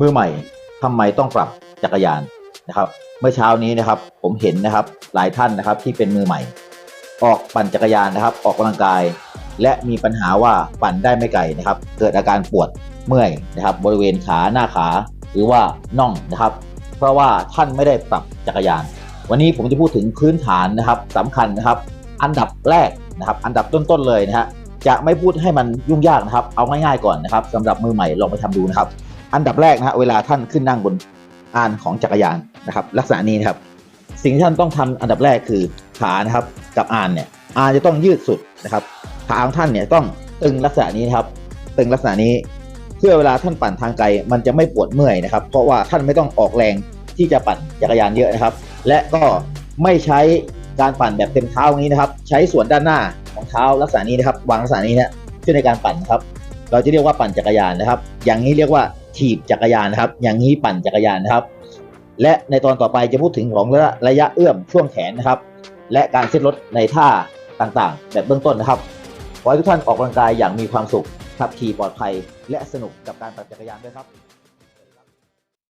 มือใหม่ทำไมต้องปรับจักรยานนะครับ เมื่อเช้านี้นะครับผมเห็นนะครับหลายท่านนะครับที่เป็นมือใหม่ ออกปั่นจักรยานนะครับ ออกกำลังกาย และมีปัญหาว่าปั่นได้ไม่ไกลนะครับ เกิดอาการปวดเมื่อยนะครับ บริเวณขาหน้าขา หรือว่าน่องนะครับ เพราะว่าท่านไม่ได้ปรับจักรยาน วันนี้ผมจะพูดถึงพื้นฐานนะครับสำคัญนะครับ อันดับแรกนะครับ อันดับต้นๆเลยนะฮะจะไม่พูดให้มันยุ่งยากนะครับ เอาง่ายๆก่อนนะครับสำหรับมือใหม่ลองไปทำดูนะครับ อันดับแรกนะฮะเวลาท่านขึ้นนั่งบนอานของจักรยานนะครับ ลักษณะนี้นะครับ สิ่งที่ท่านต้องทำอันดับแรกคือขานะครับกับอานเนี่ยอานจะต้องยืดสุดนะครับขาของท่านเนี่ยต้องตึงลักษณะนี้นะครับ ตึงลักษณะนี้เพื่อเวลาท่านปั่นทางไกลมันจะไม่ปวดเมื่อยนะครับ เพราะว่าท่านไม่ต้องออกแรงที่จะปั่นจักรยานเยอะนะครับ และก็ไม่ใช้การปั่นแบบเต็มเท้าอย่างนี้นะครับ ใช้ส่วนด้านหน้าของเท้าลักษณะนี้นะครับวางลักษณะนี้นะขึ้นในการปั่นนะครับ เราจะเรียกว่าปั่นจักรยานนะครับ อย่างนี้เรียกว่า ถีบจักรยานนะครับ อย่างนี้ปั่นจักรยานนะครับ และในตอนต่อไปจะพูดถึงของระยะระยะเอื้อมช่วงแขนนะครับ และการเซตรถในท่าต่างๆ แบบเบื้องต้นนะครับขอให้ทุกท่านออกกำลังกายอย่างมีความสุขขับขี่ปลอดภัย และสนุกกับการปั่นจักรยานด้วยครับ